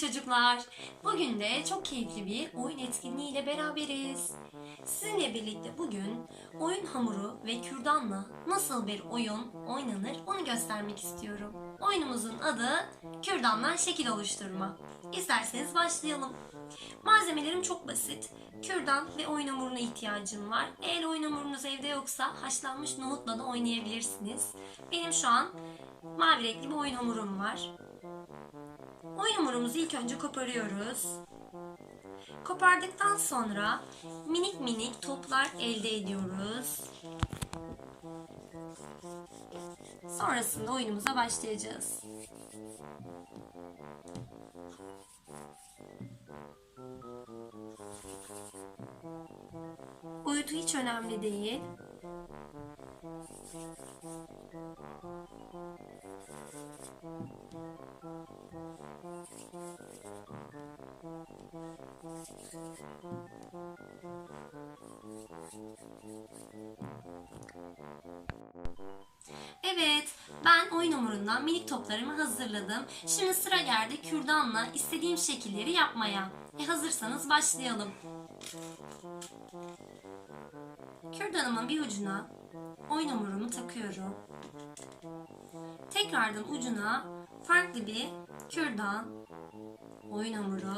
çocuklar. Bugün de çok keyifli bir oyun etkinliği ile beraberiz. Sizinle birlikte bugün oyun hamuru ve kürdanla nasıl bir oyun oynanır onu göstermek istiyorum. Oyunumuzun adı kürdanla şekil oluşturma. İsterseniz başlayalım. Malzemelerim çok basit. Kürdan ve oyun hamuruna ihtiyacım var. Eğer oyun hamurunuz evde yoksa haşlanmış nohutla da oynayabilirsiniz. Benim şu an mavi renkli bir oyun hamurum var. Oyun hamurumuzu ilk önce koparıyoruz. Kopardıktan sonra minik minik toplar elde ediyoruz. Sonrasında oyunumuza başlayacağız. Boyutu hiç önemli değil. Evet, ben oyun hamurundan minik toplarımı hazırladım. Şimdi sıra geldi kürdanla istediğim şekilleri yapmaya. E hazırsanız başlayalım. Kürdanımın bir ucuna oyun hamurumu takıyorum. Tekrardan ucuna farklı bir kürdan, oyun hamuru,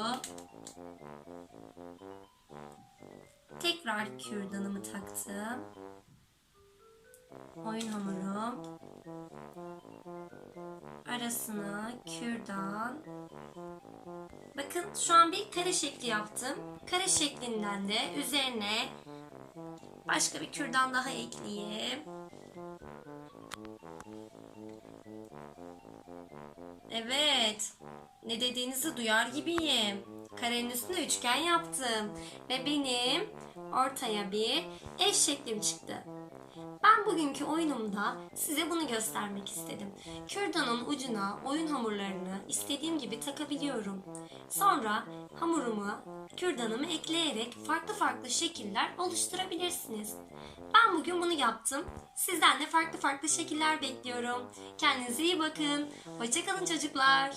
tekrar kürdanımı taktım. Oyun hamurum, arasına kürdan. Bakın şu an bir kare şekli yaptım. Kare şeklinden de üzerine başka bir kürdan daha ekleyeyim. Evet. Ne dediğinizi duyar gibiyim. Karenin üstüne üçgen yaptım. Ve benim ortaya bir ev şeklim çıktı. Ben bugünkü oyunumda size bunu göstermek istedim. Kürdanın ucuna oyun hamurlarını istediğim gibi takabiliyorum. Sonra hamurumu, kürdanımı ekleyerek farklı farklı şekiller oluşturabilirsiniz. Ben bugün bunu yaptım. Sizden de farklı farklı şekiller bekliyorum. Kendinize iyi bakın. Hoşçakalın çocuklar.